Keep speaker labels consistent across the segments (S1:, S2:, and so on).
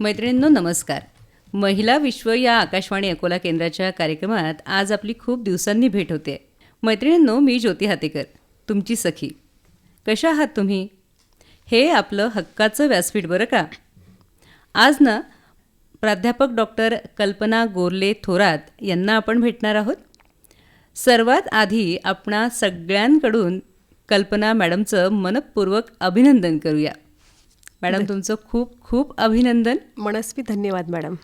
S1: मैत्रिणींनो नमस्कार. महिला विश्व या आकाशवाणी अकोला केंद्राच्या कार्यक्रमात आज आपली खूप दिवसांनी भेट होते. मैत्रिणींनो मी ज्योती हातेकर तुमची सखी. कशा आहात तुम्ही? हे आपलं हक्काचं व्यासपीठ बरं का? आज ना प्राध्यापक डॉक्टर कल्पना गोरले थोरात यांना आपण भेटणार आहोत. सर्वात आधी आपणा सगळ्यांकडून कल्पना मॅडमचं मनपूर्वक अभिनंदन करूया. मॅडम तुमचं खूप खूप अभिनंदन.
S2: मनस्वी धन्यवाद मॅडम.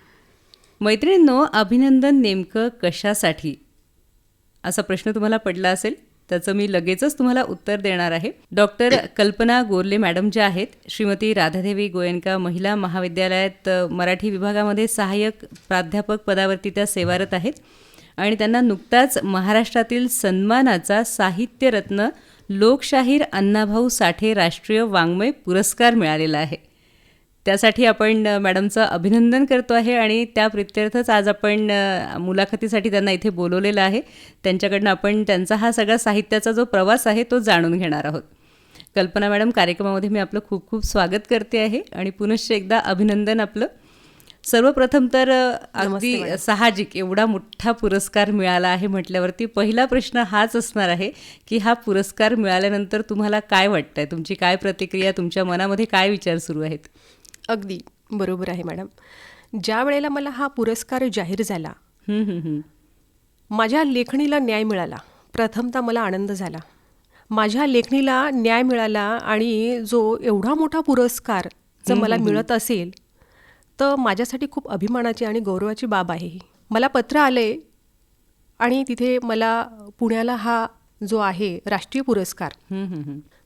S1: मैत्रिणींनो अभिनंदन नेमकं कशासाठी? असा प्रश्न तुम्हाला पडला असेल त्याचं मी लगेचच तुम्हाला उत्तर देणार आहे. डॉक्टर कल्पना गोरले मॅडम ज्या आहेत श्रीमती राधादेवी गोयंका महिला महाविद्यालयात मराठी विभागामध्ये सहाय्यक प्राध्यापक पदावरती त्या सेवारत आहेत. आणि त्यांना नुकताच महाराष्ट्रातील सन्मानाचा साहित्यरत्न लोकशाहीर अण्णाभाऊ साठे राष्ट्रीय वाङ्मय पुरस्कार मिळालेला आहे. त्यासाठी आपण मॅडमचं अभिनंदन करतो आहे आणि त्या प्रित्यर्थच आज आपण मुलाखतीसाठी त्यांना इथे बोलवलेलं आहे. त्यांच्याकडनं आपण त्यांचा हा सगळा साहित्याचा जो प्रवास आहे तो जाणून घेणार आहोत. कल्पना मॅडम कार्यक्रमामध्ये मी आपलं खूप खूप स्वागत करते आहे आणि पुनश्च एकदा अभिनंदन आपलं. सर्वप्रथम तर अगदी साहजिक एवढा मोठा पुरस्कार मिळाला आहे म्हटल्यावरती पहिला प्रश्न हाच असणार आहे की हा पुरस्कार मिळाल्यानंतर तुम्हाला काय वाटतंय? तुमची काय प्रतिक्रिया? तुमच्या मनामध्ये काय विचार सुरू आहेत?
S2: अगदी बरोबर आहे मॅडम. ज्या वेळेला मला हा पुरस्कार जाहीर झाला. माझ्या लेखणीला न्याय मिळाला. प्रथमतः मला आनंद झाला. माझ्या लेखणीला न्याय मिळाला आणि जो एवढा मोठा पुरस्कार जर मला मिळत असेल तर माझ्यासाठी खूप अभिमानाची आणि गौरवाची बाब आहे ही मला पत्र आले आणि तिथे मला पुण्याला हा जो आहे राष्ट्रीय पुरस्कार.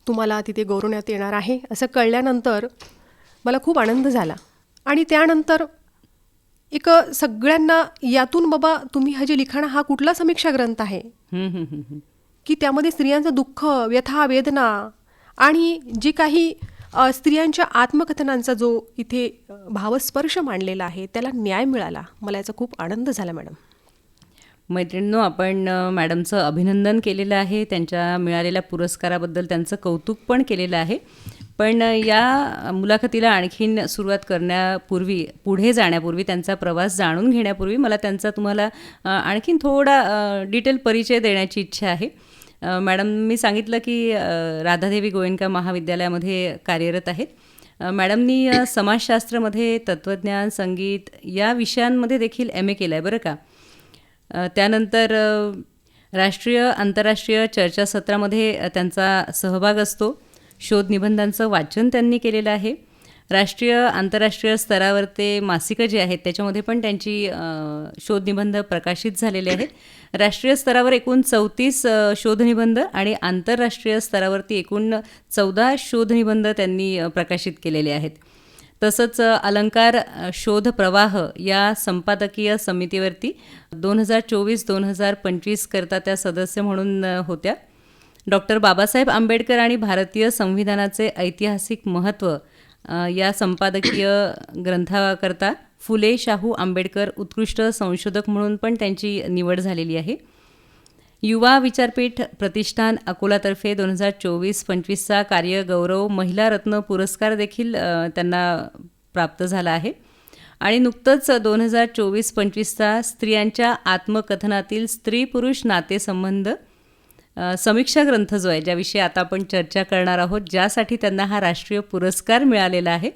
S2: तुम्हाला तिथे गौरवण्यात येणार आहे असं कळल्यानंतर मला खूप आनंद झाला आणि त्यानंतर एक सगळ्यांना यातून बाबा तुम्ही हा जे लिखाण हा कुठला समीक्षा ग्रंथ आहे. की त्यामध्ये स्त्रियांचं दुःख व्यथा वेदना आणि जी काही स्त्रियांच्या आत्मकथनांचा जो इथे भावस्पर्श मांडलेला आहे त्याला न्याय मिळाला. मला याचा खूप आनंद झाला मॅडम.
S1: मैत्रिणींनो आपण मॅडमचं अभिनंदन केलेलं आहे. त्यांच्या मिळालेल्या पुरस्काराबद्दल त्यांचं कौतुक पण केलेलं आहे. पण या मुलाखतीला आणखीन सुरुवात करण्यापूर्वी पुढे जाण्यापूर्वी त्यांचा प्रवास जाणून घेण्यापूर्वी मला त्यांचा तुम्हाला आणखीन थोडा डिटेल परिचय देण्याची इच्छा आहे. मॅडम मी सांगितलं की राधादेवी गोयंका महाविद्यालयामध्ये कार्यरत आहेत. मॅडमनी समाजशास्त्रामध्ये तत्त्वज्ञान संगीत या विषयांमध्ये देखील एम ए केलं आहे बरं का? त्यानंतर राष्ट्रीय आंतरराष्ट्रीय चर्चासत्रामध्ये त्यांचा सहभाग असतो. शोध निबंधांचं वाचन त्यांनी केलेलं आहे. राष्ट्रीय आंतरराष्ट्रीय स्तरावर ते मासिकं जे आहेत त्याच्यामध्ये पण त्यांची शोधनिबंध प्रकाशित झालेले आहेत. राष्ट्रीय स्तरावर एकूण चौतीस शोधनिबंध आणि आंतरराष्ट्रीय स्तरावरती एकूण चौदा शोधनिबंध त्यांनी प्रकाशित केलेले आहेत. तसंच अलंकार शोध प्रवाह या संपादकीय समितीवरती दोन हजार चोवीस दोन हजार पंचवीस करता त्या सदस्य म्हणून होत्या. डॉक्टर बाबासाहेब आंबेडकर आणि भारतीय संविधानाचे ऐतिहासिक महत्त्व या संपादकीय ग्रंथाकरता फुले शाहू आंबेडकर उत्कृष्ट संशोधक म्हणून पण त्यांची निवड झालेली आहे. युवा विचारपीठ प्रतिष्ठान अकोलातर्फे दोन हजार चोवीस पंचवीसचा कार्यगौरव महिला रत्न पुरस्कार देखील त्यांना प्राप्त झाला आहे. आणि नुकतंच दोन हजार चोवीस पंचवीसचा स्त्रियांच्या आत्मकथनातील स्त्री पुरुष नातेसंबंध समीक्षा ग्रंथ जो आहे ज्याविषयी आता आपण चर्चा करणार आहोत ज्यासाठी त्यांना हा राष्ट्रीय पुरस्कार मिळालेला आहे.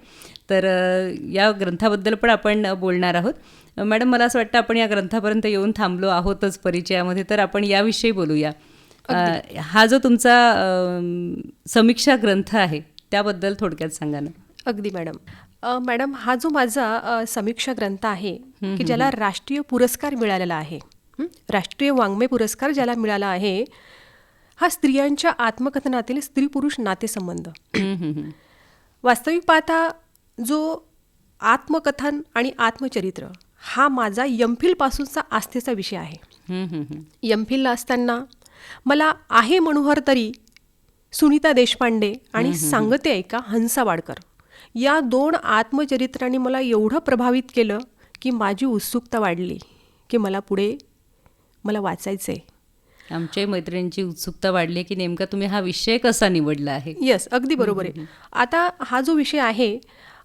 S1: तर या ग्रंथाबद्दल पण आपण बोलणार आहोत. मॅडम मला असं वाटतं आपण या ग्रंथापर्यंत येऊन थांबलो आहोतच परिचयामध्ये तर आपण याविषयी बोलूया. हा जो तुमचा समीक्षा ग्रंथ आहे त्याबद्दल थोडक्यात सांगा ना.
S2: अगदी मॅडम. मॅडम हा जो माझा समीक्षा ग्रंथ आहे की ज्याला राष्ट्रीय पुरस्कार मिळालेला आहे? राष्ट्रीय वाङ्मय पुरस्कार ज्याला मिळाला आहे हा स्त्रियांच्या आत्मकथनातील स्त्री पुरुष नातेसंबंध. वास्तविक पाहता जो आत्मकथन आणि आत्मचरित्र हा माझा यमफिलपासूनचा आस्थेचा विषय आहे. यमफिलला असताना मला आहे मनोहर तरी सुनीता देशपांडे आणि सांगते ऐका हंसा वाडकर. या दोन आत्मचरित्रांनी मला एवढं प्रभावित केलं की माझी उत्सुकता वाढली की मला पुढे मला वाचायचं आहे
S1: आमच्याही मैत्रिणींची उत्सुकता वाढली की नेमका तुम्ही हा विषय कसा निवडला आहे?
S2: येस अगदी बरोबर आहे. आता हा जो विषय आहे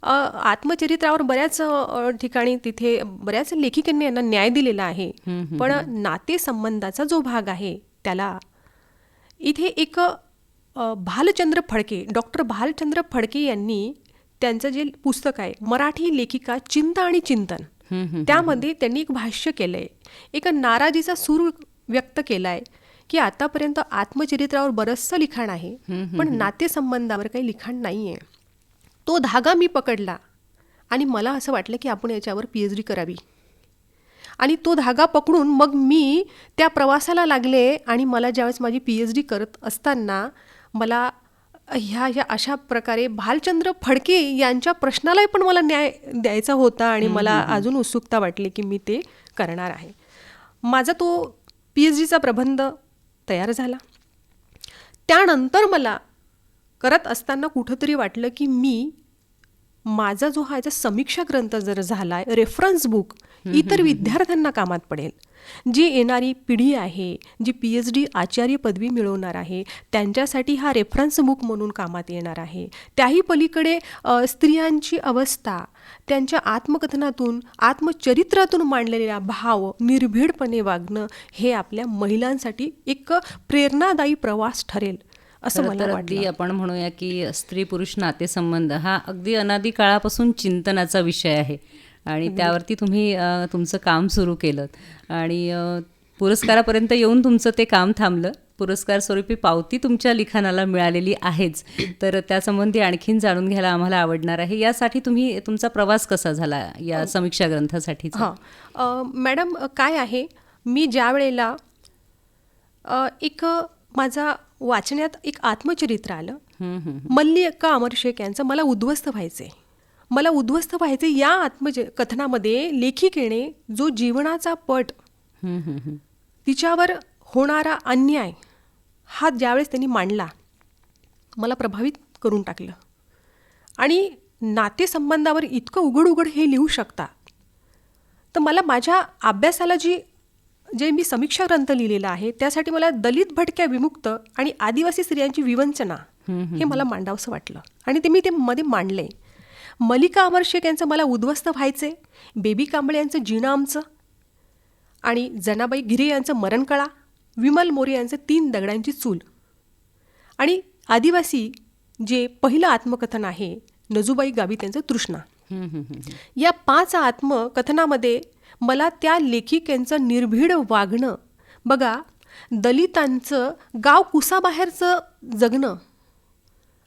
S2: आत्मचरित्रावर बऱ्याच ठिकाणी तिथे बऱ्याच लेखिकांनी यांना न्याय दिलेला आहे. पण नातेसंबंधाचा जो भाग आहे त्याला इथे एक भालचंद्र फडके डॉक्टर भालचंद्र फडके यांनी त्यांचं जे पुस्तक आहे मराठी लेखिका चिंता आणि चिंतन त्यामध्ये त्यांनी एक भाष्य केलंय. एक नाराजीचा सूर व्यक्त केलाय की आतापर्यंत आत्मचरित्रावर बरंचसं लिखाण आहे पण नातेसंबंधावर काही लिखाण नाहीये. तो धागा मी पकडला आणि मला असं वाटलं की आपण याच्यावर पी एच डी करावी. आणि तो धागा पकडून मग मी त्या प्रवासाला लागले आणि मला ज्यावेळेस माझी पी एच डी करत असताना मला ह्या ह्या अशा प्रकारे भालचंद्र फडके यांच्या प्रश्नालाही पण मला न्याय द्यायचा होता आणि मला अजून उत्सुकता वाटली की मी ते करणार आहे. माझा तो पी एच डीचा प्रबंध तयार झाला. त्यानंतर मला करत असताना कुठंतरी वाटलं की मी माझा जो हा याचा समीक्षा ग्रंथ जर झालाय रेफरन्स बुक इतर विद्यार्थ्यांना कामात पडेल. जी येणारी पिढी आहे जी पी एच डी आचार्य पदवी मिळवणार आहे त्यांच्यासाठी हा रेफरन्स बुक म्हणून कामात येणार आहे. त्याही पलीकडे स्त्रियांची अवस्था त्यांच्या आत्मकथनातून आत्मचरित्रातून मांडलेला भाव निर्भीडपणे वागणं हे आपल्या महिलांसाठी एक प्रेरणादायी प्रवास ठरेल. असं मला
S1: अगदी आपण म्हणूया की स्त्री पुरुष नातेसंबंध हा अगदी अनादी काळापासून चिंतनाचा विषय आहे. आणि त्यावरती तुम्ही तुमचं काम सुरू केलं. आणि पुरस्कारापर्यंत येऊन तुमचं ते काम थांबलं. पुरस्कार स्वरूपी पावती तुमच्या लिखाणाला मिळालेली आहेच. तर त्यासंबंधी आणखीन जाणून घ्यायला आम्हाला आवडणार आहे. यासाठी तुम्ही तुमचा प्रवास कसा झाला या समीक्षा ग्रंथासाठीचा?
S2: हां. मॅडम काय आहे? मी ज्या वेळेला एक माझा वाचण्यात एक आत्मचरित्र आलं. मल्ली अक्का अमर शेख यांचं मला उद्ध्वस्त व्हायचे मला उद्ध्वस्त व्हायचे या आत्मज कथनामध्ये लेखिकेने जो जीवनाचा पट. तिच्यावर होणारा अन्याय हा ज्यावेळेस त्यांनी मांडला मला प्रभावित करून टाकलं. आणि नातेसंबंधावर इतकं उघड उघड हे लिहू शकता. तर मला माझ्या अभ्यासाला जी जे मी समीक्षा ग्रंथ लिहिलेला आहे त्यासाठी मला दलित भटक्या विमुक्त आणि आदिवासी स्त्रियांची विवंचना हे मला मांडावंसं वाटलं. आणि ते मी ते मध्ये मांडले. मलिका अमर शेख यांचं मला उद्ध्वस्त व्हायचे बेबी कांबळे यांचं जीणं आमचं आणि जनाबाई गिरे यांचं मरणकळा विमल मोरे यांचं तीन दगडांची चूल. आणि आदिवासी जे पहिलं आत्मकथन आहे नजूबाई गावित यांचं तृष्णा. या पाच आत्मकथनामध्ये मला त्या लेखिकेंचं निर्भीड वागणं. बघा दलितांचं गाव कुसाबाहेरचं जगणं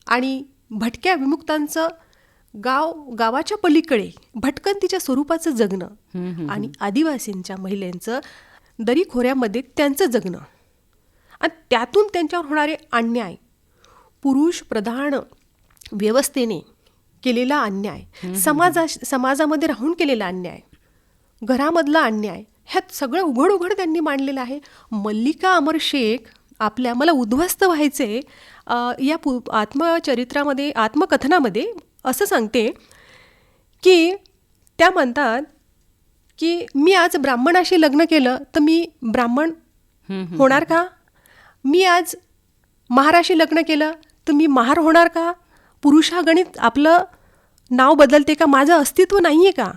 S2: आणि भटक्या विमुक्तांचं गाव गावाच्या पलीकडे भटकंतीच्या स्वरूपाचं जगणं आणि आदिवासींच्या महिलांचं दरी खोऱ्यामध्ये त्यांचं जगणं. आणि त्यातून त्यांच्यावर होणारे अन्याय पुरुष प्रधान व्यवस्थेने केलेला अन्याय समाजा समाजामध्ये राहून केलेला अन्याय घरामधला अन्याय ह्यात सगळं उघड उघड त्यांनी मांडलेलं आहे. मल्लिका अमर शेख आपल्या मला उद्ध्वस्त व्हायचे या पु आत्मचरित्रामध्ये आत्मकथनामध्ये असं सांगते की त्या म्हणतात की मी आज ब्राह्मणाशी लग्न केलं तर मी ब्राह्मण होणार का? मी आज महाराशी लग्न केलं तर मी महार होणार का? पुरुषागणित आपलं नाव बदलते का? माझं अस्तित्व नाहीये का?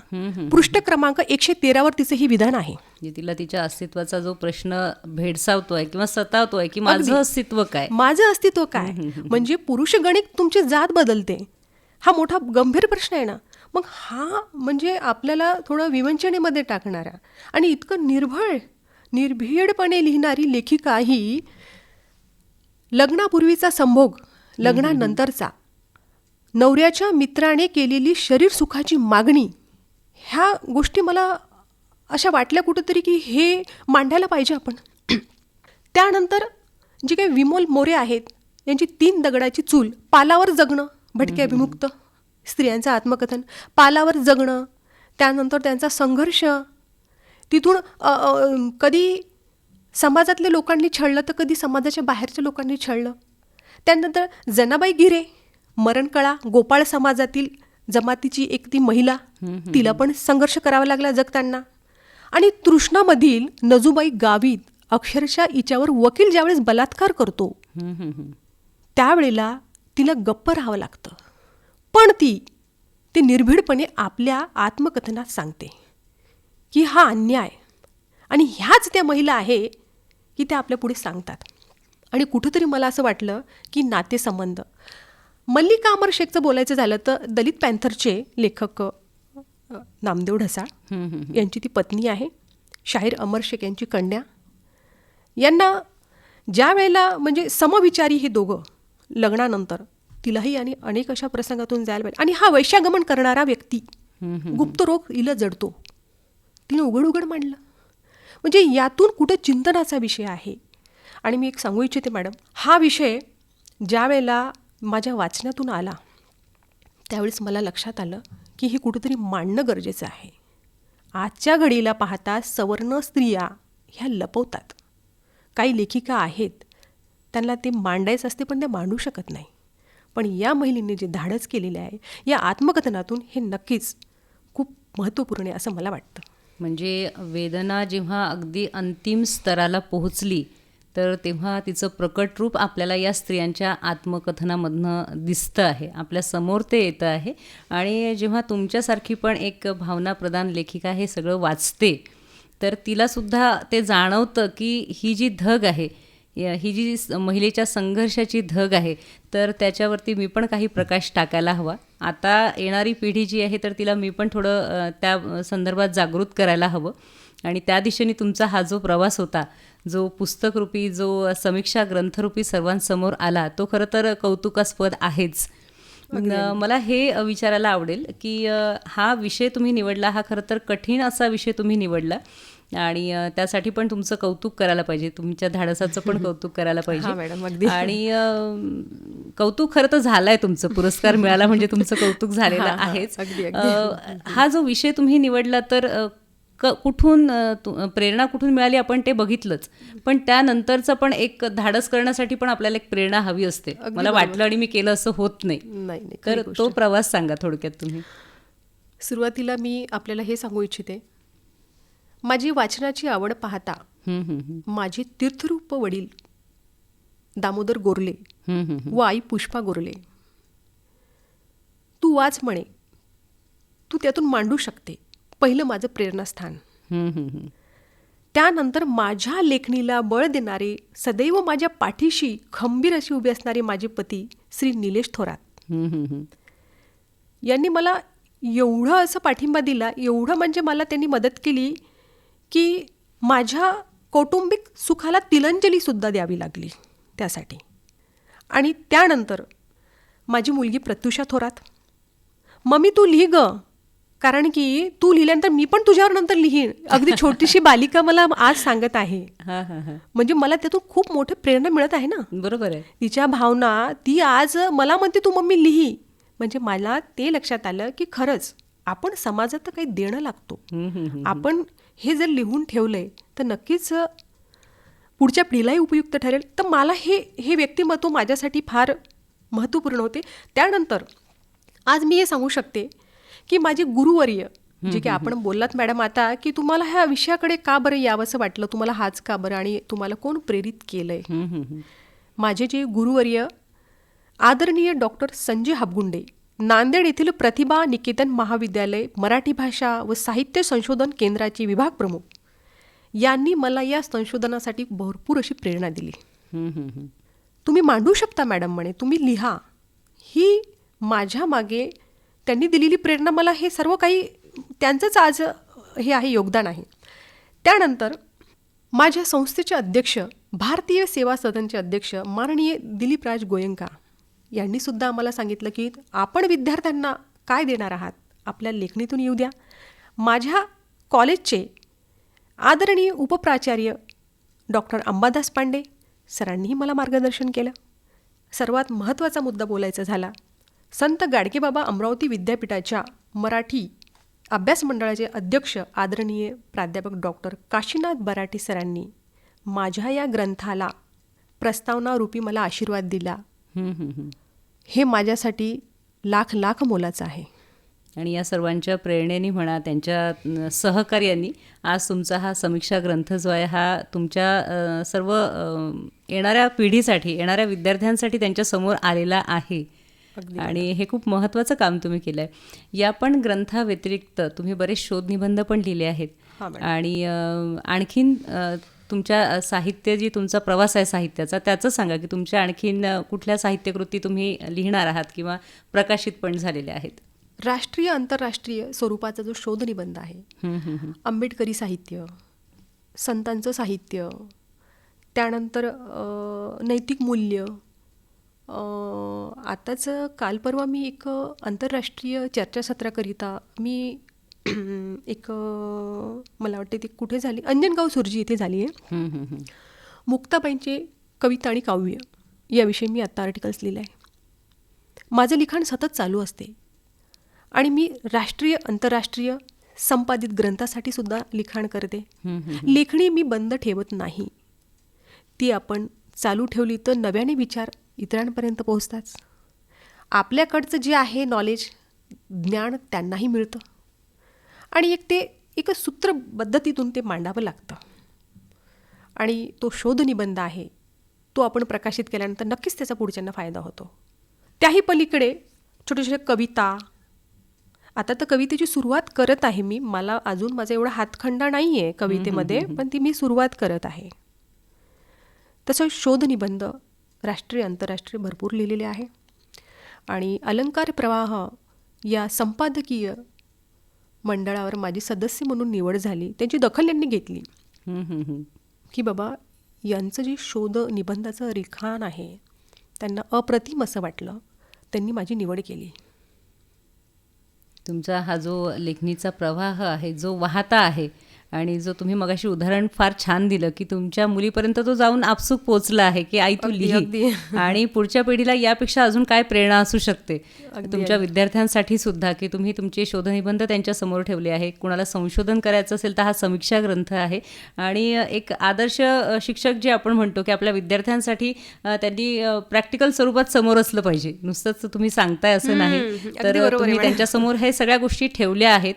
S2: पृष्ठ क्रमांक एकशे तेरावर तिचं ही विधान आहे.
S1: म्हणजे तिला तिच्या अस्तित्वाचा जो प्रश्न भेडसावतोय किंवा सतावतोय की माझं अस्तित्व काय?
S2: माझं अस्तित्व काय? म्हणजे पुरुष गणित तुमची जात बदलते. हा मोठा गंभीर प्रश्न आहे ना? मग हा म्हणजे आपल्याला थोडं विवंचनेमध्ये टाकणारा आणि इतकं निर्भळ निर्भीडपणे लिहिणारी लेखिका ही लग्नापूर्वीचा संभोग लग्नानंतरचा. नवऱ्याच्या मित्राने केलेली शरीर सुखाची मागणी ह्या गोष्टी मला अशा वाटल्या कुठंतरी की हे मांडायला पाहिजे आपण. त्यानंतर जे काही विमोल मोरे आहेत यांची तीन दगडाची चूल पालावर जगणं भटक्या विमुक्त स्त्रियांचं आत्मकथन पालावर जगणं त्यानंतर त्यांचा संघर्ष तिथून कधी समाजातल्या लोकांनी छळलं तर कधी समाजाच्या बाहेरच्या लोकांनी छळलं. त्यानंतर जनाबाई गिरे मरणकळा गोपाळ समाजातील जमातीची एक ती महिला तिला पण संघर्ष करावा लागला जगताना. आणि तृष्णामधील नजूबाई गावीत अक्षरशः हिच्यावर वकील ज्यावेळेस बलात्कार करतो. त्यावेळेला तिला गप्प राहावं लागतं. पण ती ते निर्भीडपणे आपल्या आत्मकथनात सांगते की हा अन्याय आणि ह्याच त्या महिला आहे की त्या आपल्या पुढे सांगतात. आणि कुठंतरी मला असं वाटलं की नातेसंबंध. मल्लिका अमर शेखचं बोलायचं झालं तर दलित पॅन्थरचे लेखक नामदेव ढसाळ यांची ती पत्नी आहे. शाहीर अमर शेख यांची कन्या. यांना ज्या वेळेला म्हणजे समविचारी हे दोघं लग्नानंतर तिलाही आणि अनेक अशा प्रसंगातून जायला पाहिजे आणि हा वैशागमन करणारा व्यक्ती गुप्तरोग हिला जडतो. तिने उघड उघड मांडलं. म्हणजे यातून कुठं चिंतनाचा विषय आहे? आणि मी एक सांगू इच्छिते मॅडम. हा विषय ज्या वेळेला माझ्या वाचनातून आला त्यावेळेस मला लक्षात आलं की हे कुठंतरी मांडणं गरजेचं आहे. आजच्या घडीला पाहता सवर्ण स्त्रिया ह्या लपवतात. काही लेखिका आहेत त्यांना ते मांडायचं असते पण त्या मांडू शकत नाही. पण या महिलेने जे धाडस केलेले आहे या आत्मकथनातून हे नक्कीच खूप महत्त्वपूर्ण आहे असं मला वाटतं.
S1: म्हणजे वेदना जेव्हा अगदी अंतिम स्तराला पोहोचली तर तेव्हा तिचं प्रकट रूप आपल्याला या स्त्रियांच्या आत्मकथनामधनं दिसतं आहे. आपल्यासमोर ते येतं आहे. आणि जेव्हा तुमच्यासारखी पण एक भावनाप्रधान लेखिका हे सगळं वाचते तर तिलासुद्धा ते जाणवतं की ही जी धग आहे या- ही जी स- महिलेच्या संघर्षाची धग आहे तर त्याच्यावरती मी पण काही प्रकाश टाकायला हवा. आता येणारी पिढी जी आहे तर तिला मी पण थोडं त्या संदर्भात जागृत करायला हवं. आणि त्या दिशेने तुमचा हा जो प्रवास होता जो पुस्तकरूपी जो समीक्षा ग्रंथरूपी सर्वांसमोर आला तो खरं तर कौतुकास्पद आहेच. मला हे विचारायला आवडेल की हा विषय तुम्ही निवडला हा खरं तर कठीण असा विषय तुम्ही निवडला आणि त्यासाठी पण तुमचं कौतुक करायला पाहिजे तुमच्या धाडसाचं पण कौतुक करायला
S2: मॅडम,
S1: पाहिजे.
S2: अगदी.
S1: आणि कौतुक खरं तर झालंय तुमचं पुरस्कार मिळाला म्हणजे तुमचं कौतुक झालेलं आहेच. हा जो विषय तुम्ही निवडला तर क कुठून प्रेरणा कुठून मिळाली आपण ते बघितलंच पण त्यानंतरचं पण एक धाडस करण्यासाठी पण आपल्याला एक प्रेरणा हवी असते मला. वाटलं आणि मी केलं असं होत नाही तर. तो प्रवास सांगा थोडक्यात तुम्ही
S2: सुरुवातीला मी आपल्याला हे सांगू इच्छिते माझी वाचनाची आवड पाहता. माझे तीर्थरूप वडील दामोदर गोरले. व आई पुष्पा गोरले तू वाच म्हणे तू त्यातून मांडू शकते पहिलं माझं प्रेरणास्थान. त्यानंतर माझ्या लेखणीला बळ देणारे सदैव माझ्या पाठीशी खंबीर अशी उभे असणारे माझे पती श्री निलेश थोरात. यांनी मला एवढं असं पाठिंबा दिला एवढं म्हणजे मला त्यांनी मदत केली की माझ्या कौटुंबिक सुखाला तिलांजलीसुद्धा द्यावी लागली त्यासाठी. आणि त्यानंतर माझी मुलगी प्रत्युषा थोरात. मम्मी तू लिही ग. कारण की तू लिहिल्यानंतर मी पण तुझ्यावर नंतर लिहीन. अगदी छोटीशी बालिका मला आज सांगत आहे. म्हणजे मला त्यातून खूप मोठी प्रेरणा मिळत आहे ना.
S1: बरोबर आहे.
S2: तिच्या भावना ती आज मला म्हणते तू मम्मी लिही. म्हणजे मला ते लक्षात आलं की खरंच आपण समाजात काही देणं लागतो. आपण हे जर लिहून ठेवलंय तर नक्कीच पुढच्या पिढीलाही उपयुक्त ठरेल. तर मला हे हे व्यक्तिमत्व माझ्यासाठी फार महत्त्वपूर्ण होते. त्यानंतर आज मी हे सांगू शकते की माझे गुरुवर्य जे की आपण बोललात मॅडम आता की तुम्हाला ह्या विषयाकडे का बरं यावंसं वाटलं? तुम्हाला हाच का बरं? आणि तुम्हाला कोण प्रेरित केलंय. माझे जे गुरुवर्य आदरणीय डॉक्टर संजय हाबगुंडे नांदेड येथील प्रतिभा निकेतन महाविद्यालय मराठी भाषा व साहित्य संशोधन केंद्राचे विभाग प्रमुख यांनी मला या संशोधनासाठी भरपूर अशी प्रेरणा दिली. तुम्ही मांडू शकता मॅडम म्हणे तुम्ही लिहा. ही माझ्या मागे त्यांनी दिलेली प्रेरणा मला हे सर्व काही त्यांचंच आज हे आहे योगदान आहे. त्यानंतर माझ्या संस्थेचे अध्यक्ष भारतीय सेवा सदनचे अध्यक्ष माननीय दिलीपराज गोयंका यांनीसुद्धा आम्हाला सांगितलं की आपण विद्यार्थ्यांना काय देणार आहात? आपल्या लेखणीतून येऊ द्या. माझ्या कॉलेजचे आदरणीय उपप्राचार्य डॉक्टर अंबादास पांडे सरांनीही मला मार्गदर्शन केलं. सर्वात महत्त्वाचा मुद्दा बोलायचा झाला. संत गाडगेबाबा अमरावती विद्यापीठाच्या मराठी अभ्यास मंडळाचे अध्यक्ष आदरणीय प्राध्यापक डॉक्टर काशीनाथ बराटे सरांनी माझ्या या ग्रंथाला प्रस्तावनारूपी मला आशीर्वाद दिला. हे माझ्यासाठी लाख लाख मोलाचं आहे.
S1: आणि या सर्वांच्या प्रेरणेने म्हणा त्यांच्या सहकार्यांनी आज तुमचा हा समीक्षा ग्रंथ जो आहे हा तुमच्या सर्व येणाऱ्या पिढीसाठी येणाऱ्या विद्यार्थ्यांसाठी त्यांच्यासमोर आलेला आहे. आणि हे खूप महत्त्वाचं काम तुम्ही केलं आहे या पण ग्रंथाव्यतिरिक्त तुम्ही बरेच शोधनिबंध पण लिहिले आहेत. आणि आणखीन तुमच्या साहित्य जी तुमचा प्रवास आहे साहित्याचा त्याचं सांगा की तुमच्या आणखीन कुठल्या साहित्यकृती तुम्ही लिहिणार आहात किंवा प्रकाशित पण झालेल्या आहेत?
S2: राष्ट्रीय आंतरराष्ट्रीय स्वरूपाचा जो शोध निबंध आहे. आंबेडकरी साहित्य संतांचं साहित्य त्यानंतर नैतिक मूल्य आताच काल परवा मी एक आंतरराष्ट्रीय चर्चासत्राकरिता मी एक मला वाटते ती कुठे झाली? अंजनगाव सुरजी इथे झाली आहे. मुक्ताबाईंचे कविता आणि काव्य याविषयी मी आत्ता आर्टिकल्स लिहिलं आहे माझं लिखाण सतत चालू असते. आणि मी राष्ट्रीय आंतरराष्ट्रीय संपादित ग्रंथासाठी सुद्धा लिखाण करते. लेखणी मी बंद ठेवत नाही. ती आपण चालू ठेवली तर नव्याने विचार इतरांपर्यंत पोहोचताच. आपल्याकडचं जे आहे नॉलेज ज्ञान त्यांनाही मिळतं. आणि एक ते एक सूत्र पद्धतीतून ते मांडावं लागतं. आणि तो शोध निबंध आहे तो आपण प्रकाशित केल्यानंतर नक्कीच त्याचा पुढच्यांना फायदा होतो. त्याही पलीकडे छोट्या छोट्या कविता. आता तर कवितेची सुरुवात करत आहे मी. मला अजून माझा एवढा हातखंडा नाही आहे कवितेमध्ये पण ती मी सुरुवात करत आहे. तसं शोध निबंध राष्ट्रीय आंतरराष्ट्रीय भरपूर लिहिलेले आहे. आणि अलंकार प्रवाह या संपादकीय मंडळावर माझी सदस्य म्हणून निवड झाली. त्यांची दखल यांनी घेतली. की बाबा यांचं जे शोध निबंधाचं लिखाण आहे त्यांना अप्रतिम असं वाटलं. त्यांनी माझी निवड केली.
S1: तुमचा हा जो लेखणीचा प्रवाह आहे जो वाहता आहे आणि जो तुम्ही मगाशी उदाहरण फार छान दिलं की तुमच्या मुलीपर्यंत तो जाऊन आपसूक पोचला आहे की आई तू लिही. आणि पुढच्या पिढीला यापेक्षा अजून काय प्रेरणा असू शकते? तुमच्या विद्यार्थ्यांसाठी सुद्धा की तुम्ही तुमचे शोधनिबंध त्यांच्यासमोर ठेवले आहे कुणाला संशोधन करायचं असेल तर हा समीक्षा ग्रंथ आहे. आणि एक आदर्श शिक्षक जे आपण म्हणतो की आपल्या विद्यार्थ्यांसाठी त्यांनी प्रॅक्टिकल स्वरूपात समोर असलं पाहिजे. नुसतंच तुम्ही सांगताय असं नाही. तर तुम्ही
S2: मॅडम.
S1: त्यांच्यासमोर हे सगळ्या गोष्टी ठेवल्या आहेत.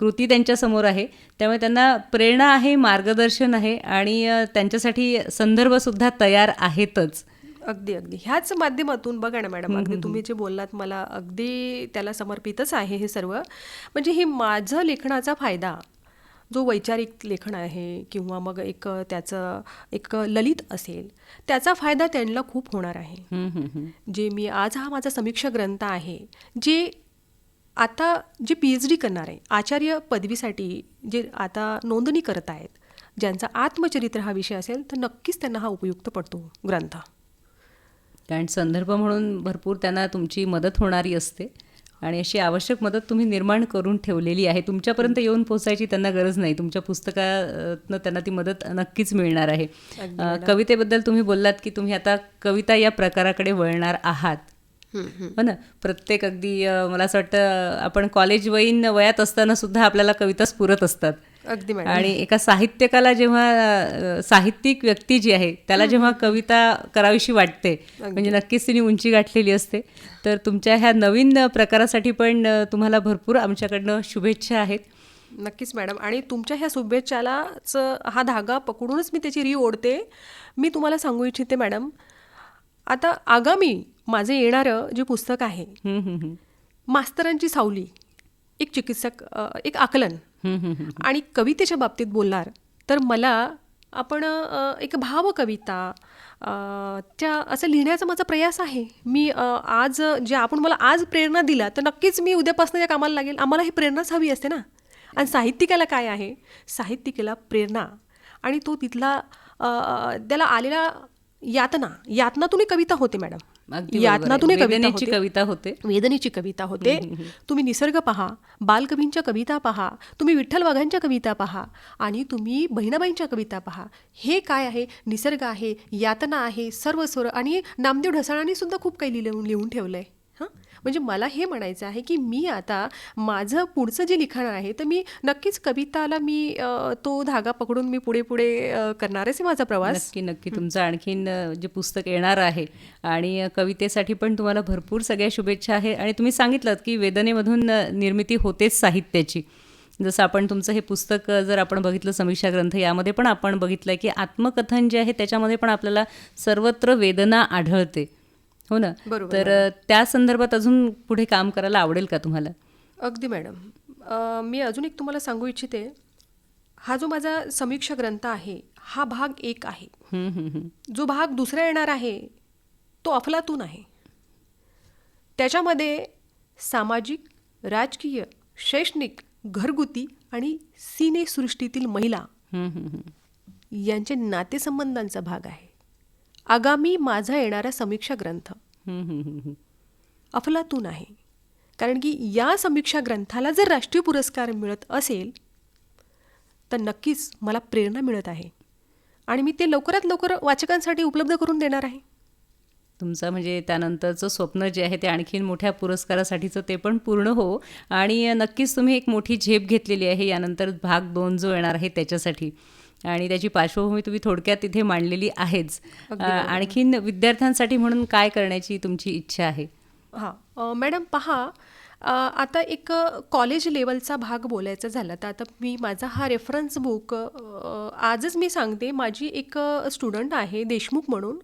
S1: कृती त्यांच्यासमोर आहे. त्यामुळे त्यांना प्रेरणा आहे मार्गदर्शन आहे आणि त्यांच्यासाठी संदर्भ सुद्धा तयार आहेतच.
S2: अगदी अगदी. ह्याच माध्यमातून बघा ना मॅडम अगदी तुम्ही जे बोललात मला अगदी त्याला समर्पितच आहे हे सर्व. म्हणजे हे माझं लेखनाचा फायदा जो वैचारिक लेखन आहे किंवा मग एक त्याचं एक ललित असेल त्याचा फायदा त्यांना खूप होणार आहे. जे मी आज हा माझा समीक्षा ग्रंथ आहे जे आता जे पी एच डी करणार आहे आचार्य पदवीसाठी जे आता नोंदणी करत आहेत ज्यांचा आत्मचरित्र हा विषय असेल तर नक्कीच त्यांना हा उपयुक्त पडतो ग्रंथ.
S1: कारण संदर्भ म्हणून भरपूर त्यांना तुमची मदत होणारी असते आणि अशी आवश्यक मदत तुम्ही निर्माण करून ठेवलेली आहे. तुमच्यापर्यंत येऊन पोहोचायची त्यांना गरज नाही. तुमच्या पुस्तकातनं त्यांना ती मदत नक्कीच मिळणार आहे. कवितेबद्दल तुम्ही बोललात की तुम्ही आता कविता या प्रकाराकडे वळणार आहात. हो ना? प्रत्येक अगदी मला असं वाटतं आपण कॉलेज वयीन वयात असताना सुद्धा आपल्याला कविता स्फुरत असतात.
S2: अगदी मॅडम.
S1: आणि एका साहित्यकाला जेव्हा साहित्यिक व्यक्ती जी आहे त्याला जेव्हा कविता करावीशी वाटते म्हणजे नक्कीच तिने उंची गाठलेली असते. तर तुमच्या ह्या नवीन प्रकारासाठी पण तुम्हाला भरपूर आमच्याकडनं शुभेच्छा आहेत.
S2: नक्कीच मॅडम. आणि तुमच्या ह्या शुभेच्छालाच हा धागा पकडूनच मी त्याची री ओढते. मी तुम्हाला सांगू इच्छिते मॅडम. आता आगामी माझं येणारं जे पुस्तक आहे. मास्तरांची सावली एक चिकित्सक एक आकलन. आणि कवितेच्या बाबतीत बोलणार तर मला आपण एक भावकविता अ, त्या असं लिहिण्याचा माझा प्रयास आहे मी आज जे आपण मला आज प्रेरणा दिला तर नक्कीच मी उद्यापासून या कामाला लागेल आम्हाला ही प्रेरणाच हवी असते ना आणि साहित्यिकाला काय आहे साहित्यिकेला प्रेरणा आणि तो तिथला त्याला आलेला यातना यातनातून कविता होते मॅडम. यातनातून
S1: वेदनेची कविता होते.
S2: वेदनेची कविता होते. तुम्ही निसर्ग पहा बालकवींच्या कविता पहा तुम्ही विठ्ठल वाघांच्या कविता पहा आणि तुम्ही बहिणाबाईंच्या कविता पहा. हे काय आहे? निसर्ग आहे यातना आहे सर्व स्वर आणि नामदेव ढसाळांनी सुद्धा खूप काही लिहून लिहून ठेवलं आहे हां? म्हणजे मला हे म्हणायचं आहे की मी आता माझं पुढचं जे लिखाण आहे तर मी नक्कीच कविताला मी तो धागा पकडून मी पुढे पुढे करणारच आहे माझा प्रवास.
S1: नक्की नक्की. तुमचं आणखीन जे पुस्तक येणार आहे आणि कवितेसाठी पण तुम्हाला भरपूर सगळ्या शुभेच्छा आहे आणि तुम्ही सांगितलं की वेदनेमधून निर्मिती होतेच साहित्याची. जसं आपण तुमचं हे पुस्तक जर आपण बघितलं समीक्षा ग्रंथ यामध्ये पण आपण बघितलं की आत्मकथन जे आहे त्याच्यामध्ये पण आपल्याला सर्वत्र वेदना आढळते. हो ना?
S2: बरोबर,
S1: तर त्या संदर्भात अजून पुढे काम करायला आवडेल का तुम्हाला?
S2: अगदी मॅडम. मी अजून एक तुम्हाला सांगू इच्छिते. हा जो माझा समीक्षा ग्रंथ आहे हा भाग एक आहे. जो भाग दुसरा येणार आहे तो अफलातून आहे. त्याच्यामध्ये सामाजिक राजकीय शैक्षणिक घरगुती आणि सिनेसृष्टीतील महिला. यांचे नातेसंबंधांचा भाग आहे. आगामी माझा येणारा समीक्षा ग्रंथ. अफलातून आहे. कारण की या समीक्षा ग्रंथाला जर राष्ट्रीय पुरस्कार मिळत असेल तर नक्कीच मला प्रेरणा मिळत आहे. आणि मी ते लवकरात लवकर वाचकांसाठी उपलब्ध करून देणार आहे.
S1: तुमचं म्हणजे त्यानंतरचं स्वप्न जे आहे ते आणखीन मोठ्या पुरस्कारासाठीचं ते पण पूर्ण हो. आणि नक्कीच तुम्ही एक मोठी झेप घेतलेली आहे. यानंतर भाग दोन जो येणार आहे त्याच्यासाठी. आणि त्याची पार्श्वभूमी तुम्ही थोडक्यात तिथे मांडलेली आहेच. आणखीन विद्यार्थ्यांसाठी म्हणून काय करण्याची तुमची इच्छा आहे?
S2: हां मॅडम पहा आता एक कॉलेज लेवलचा भाग बोलायचा झाला तर आता मी माझा हा रेफरन्स बुक आजच मी सांगते. माझी एक स्टुडंट आहे देशमुख म्हणून.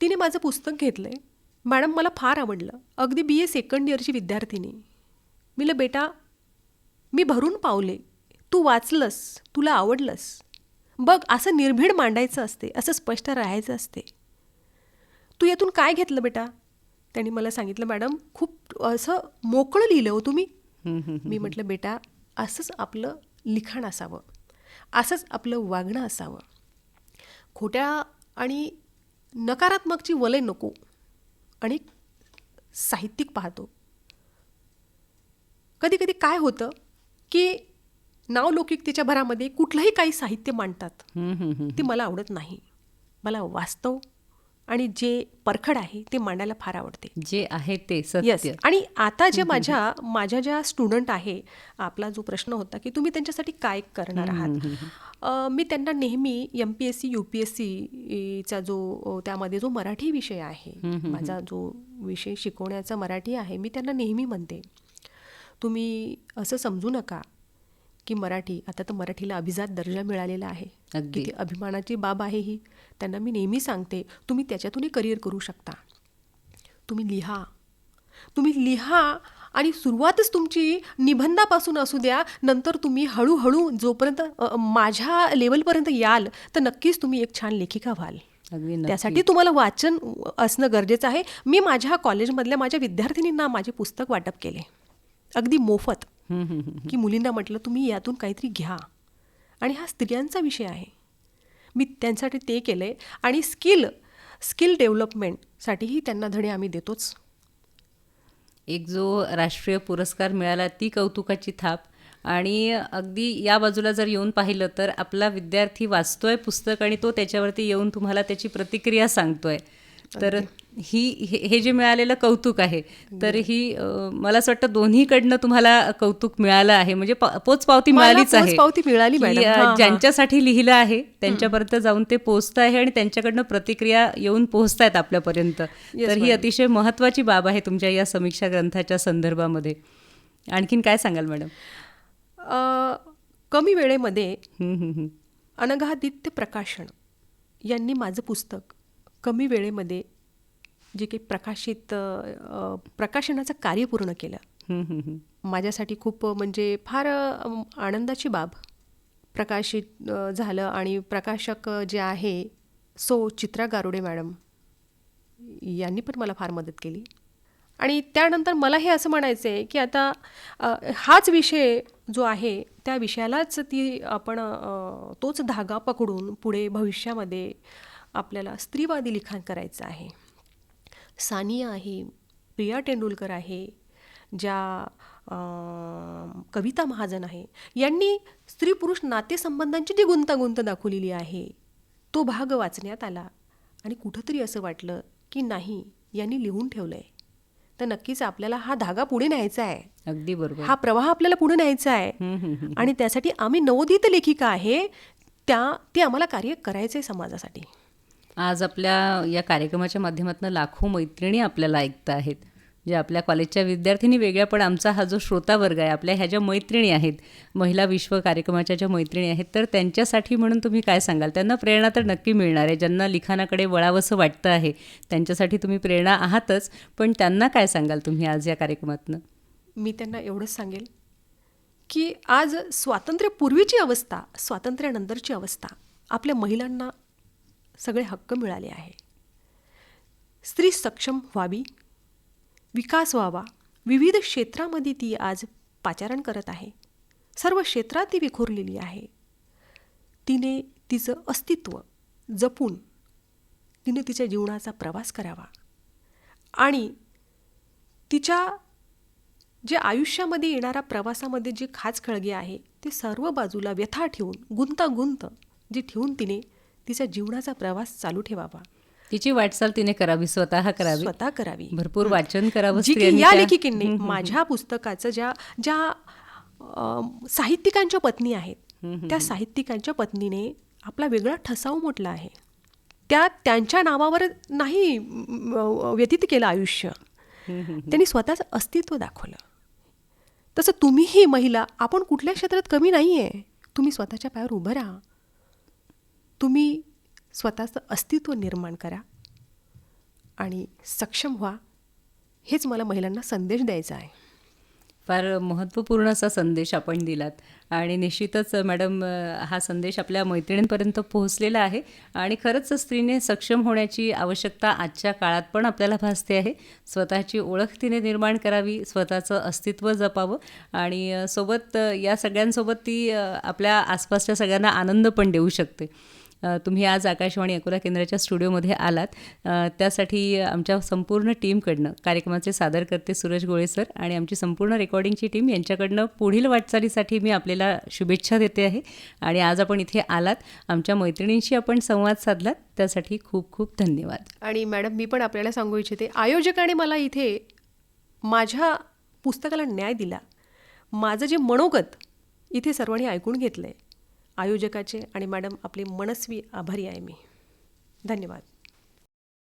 S2: तिने माझं पुस्तक घेतलं आहे मॅडम मला फार आवडलं. अगदी बी ए सेकंड इयरची विद्यार्थिनी. मी बेटा मी भरून पावले. तू वाचलंस तुला आवडलंस. बघ असं निर्भीड मांडायचं असते असं स्पष्ट राहायचं असते. तू यातून काय घेतलं बेटा? त्यांनी मला सांगितलं मॅडम खूप असं मोकळं लिहिलं हो तुम्ही. मी म्हटलं बेटा असंच आपलं लिखाण असावं. असंच आपलं वागणं असावं. खोट्या आणि नकारात्मकची वलय नको आणि साहित्यिक पाहतो. कधी कधी काय होतं की नावलौकिकतेच्या भरामध्ये कुठलंही काही साहित्य मांडतात. ते मला आवडत नाही. मला वास्तव आणि जे परखड आहे ते मांडायला फार आवडते.
S1: जे आहे ते
S2: येस
S1: सत्य
S2: आणि आता जे माझ्या माझ्या ज्या स्टुडंट आहे आपला जो प्रश्न होता की तुम्ही त्यांच्यासाठी काय करणार आहात? मी त्यांना नेहमी M P S C U P S सीचा जो त्यामध्ये जो मराठी विषय आहे माझा जो विषय शिकवण्याचा मराठी आहे मी त्यांना नेहमी म्हणते तुम्ही असं समजू नका की मराठी आता तर मराठीला अभिजात दर्जा मिळालेला आहे.
S1: अगदी.
S2: किती अभिमानाची बाब आहे ही. त्यांना मी नेहमी सांगते तुम्ही त्याच्यातूनही करिअर करू शकता. तुम्ही लिहा. तुम्ही लिहा आणि सुरुवातच तुमची निबंधापासून असू द्या नंतर तुम्ही हळूहळू जोपर्यंत माझ्या लेवलपर्यंत याल तर नक्कीच तुम्ही एक छान लेखिका व्हाल. त्यासाठी तुम्हाला वाचन असणं गरजेचं आहे. मी माझ्या कॉलेजमधल्या माझ्या विद्यार्थिनींना माझे पुस्तक वाटप केले. अगदी मोफत. की मुलींना म्हटलं तुम्ही यातून काहीतरी घ्या. आणि हा स्त्रियांचा विषय आहे. मी त्यांसाठी ते केलं आहे आणि स्किल स्किल डेव्हलपमेंटसाठीही त्यांना धडे आम्ही देतोच.
S1: एक जो राष्ट्रीय पुरस्कार मिळाला ती कौतुकाची थाप. आणि अगदी या बाजूला जर येऊन पाहिलं तर आपला विद्यार्थी वाचतोय पुस्तक आणि तो त्याच्यावरती येऊन तुम्हाला त्याची प्रतिक्रिया सांगतोय. तर ही हे जे मिळालेलं कौतुक आहे तर ही मला असं वाटतं दोन्हीकडनं तुम्हाला कौतुक मिळालं आहे. म्हणजे पोचपावती मिळालीच आहे.
S2: पोचपावती मिळाली.
S1: ज्यांच्यासाठी लिहिलं आहे त्यांच्यापर्यंत जाऊन ते पोहोचत आहे आणि त्यांच्याकडनं प्रतिक्रिया येऊन पोहोचतायत आपल्यापर्यंत. तर ही अतिशय महत्त्वाची बाब आहे तुमच्या या समीक्षा ग्रंथाच्या संदर्भामध्ये. आणखीन काय सांगाल मॅडम?
S2: कमी वेळेमध्ये
S1: हम्म, हम्म, हम्म.
S2: अनघादित्य प्रकाशन यांनी माझं पुस्तक कमी वेळेमध्ये जे काही प्रकाशित प्रकाशनाचं कार्य पूर्ण केलं. माझ्यासाठी खूप म्हणजे फार आनंदाची बाब प्रकाशित झालं. आणि प्रकाशक जे आहे सो चित्रा गारुडे मॅडम यांनी पण मला फार मदत केली. आणि त्यानंतर मला हे असं म्हणायचं आहे की आता हाच विषय जो आहे त्या विषयालाच ती आपण तोच धागा पकडून पुढे भविष्यामध्ये आपल्याला स्त्रीवादी लिखाण करायचं आहे. सानिया आहे प्रिया तेंडुलकर आहे ज्या कविता महाजन आहे यांनी स्त्री पुरुष नातेसंबंधांची जी गुंतागुंत दाखवलेली आहे तो भाग वाचण्यात आला. आणि कुठंतरी असं वाटलं की नाही यांनी लिहून ठेवलं आहे तर नक्कीच आपल्याला हा धागा पुढे न्यायचा आहे.
S1: अगदी बरोबर.
S2: हा प्रवाह आपल्याला पुढे न्यायचा आहे. आणि त्यासाठी आम्ही नवोदित लेखिका आहे त्या ते आम्हाला कार्य करायचं आहे समाजासाठी.
S1: आज आपल्या या कार्यक्रमाच्या माध्यमातून लाखो मैत्रिणी आपल्याला ऐकत आहेत. जे आपल्या कॉलेजच्या विद्यार्थिनी वेगळ्या पण आमचा हा जो श्रोता वर्ग आहे आपल्या ह्या ज्या मैत्रिणी आहेत महिला विश्व कार्यक्रमाच्या ज्या मैत्रिणी आहेत तर त्यांच्यासाठी म्हणून तुम्ही काय सांगाल? त्यांना प्रेरणा तर नक्की मिळणार आहे. ज्यांना लिखाणाकडे वळावंसं वाटतं आहे त्यांच्यासाठी तुम्ही प्रेरणा आहातच. पण त्यांना काय सांगाल तुम्ही आज या कार्यक्रमातनं?
S2: मी त्यांना एवढंच सांगेल की आज स्वातंत्र्यपूर्वीची अवस्था स्वातंत्र्यानंतरची अवस्था आपल्या महिलांना सगळे हक्क मिळाले आहे. स्त्री सक्षम व्हावी विकास व्हावा विविध क्षेत्रामध्ये ती आज पाचारण करत आहे. सर्व क्षेत्रात ती विखुरलेली आहे. तिने तिचं अस्तित्व जपून तिने तिच्या जीवनाचा प्रवास करावा. आणि तिच्या जे आयुष्यामध्ये येणाऱ्या प्रवासामध्ये जे खाचखळगे आहे ते सर्व बाजूला व्यथा ठेवून गुंतागुंत जे ठेवून तिने तिचा जीवनाचा प्रवास चालू ठेवावा.
S1: तिची वाटचाल तिने करावी स्वतः करावी.
S2: स्वतः करावी.
S1: भरपूर वाचन करावं
S2: या लेखिकेने माझ्या पुस्तकाचं ज्या ज्या साहित्यिकांच्या पत्नी आहेत त्या साहित्यिकांच्या पत्नीने आपला वेगळा ठसा उमटला आहे. त्या त्यांच्या नावावर नाही व्यतीत केलं आयुष्य. त्यांनी स्वतःचं अस्तित्व दाखवलं. तसं तुम्हीही महिला आपण कुठल्या क्षेत्रात कमी नाही आहे तुम्ही स्वतःच्या पायावर उभं राहा. तुम्ही स्वतःचं अस्तित्व निर्माण करा आणि सक्षम व्हा हेच मला महिलांना संदेश द्यायचा आहे.
S1: फार महत्त्वपूर्ण असा संदेश आपण दिलात आणि निश्चितच मॅडम हा संदेश आपल्या मैत्रिणींपर्यंत पोहोचलेला आहे आणि खरंच स्त्रीने सक्षम होण्याची आवश्यकता आजच्या काळात पण आपल्याला भासते आहे. स्वतःची ओळख तिने निर्माण करावी स्वतःचं अस्तित्व जपावं आणि सोबत या सगळ्यांसोबत ती आपल्या आसपासच्या सगळ्यांना आनंद पण देऊ शकते. तुम्ही आज आकाशवाणी अकोला केंद्राच्या स्टुडिओमध्ये आलात. त्यासाठी आमच्या संपूर्ण टीमकडनं कार्यक्रमाचे सादरकर्ते सूरज गोळे सर आणि आमची संपूर्ण रेकॉर्डिंगची टीम यांच्याकडनं पुढील वाटचालीसाठी मी आपल्याला शुभेच्छा देते आहे. आणि आज आपण इथे आलात. आमच्या मैत्रिणींशी आपण संवाद साधलात. त्यासाठी खूप खूप धन्यवाद.
S2: आणि मॅडम मी पण आपल्याला सांगू इच्छिते आयोजकाने मला इथे माझ्या पुस्तकाला न्याय दिला. माझं जे मनोगत इथे सर्वांनी ऐकून घेतलं आहे आयोजकाचे आणि मॅडम आपले मनस्वी आभारी आहे मी. धन्यवाद.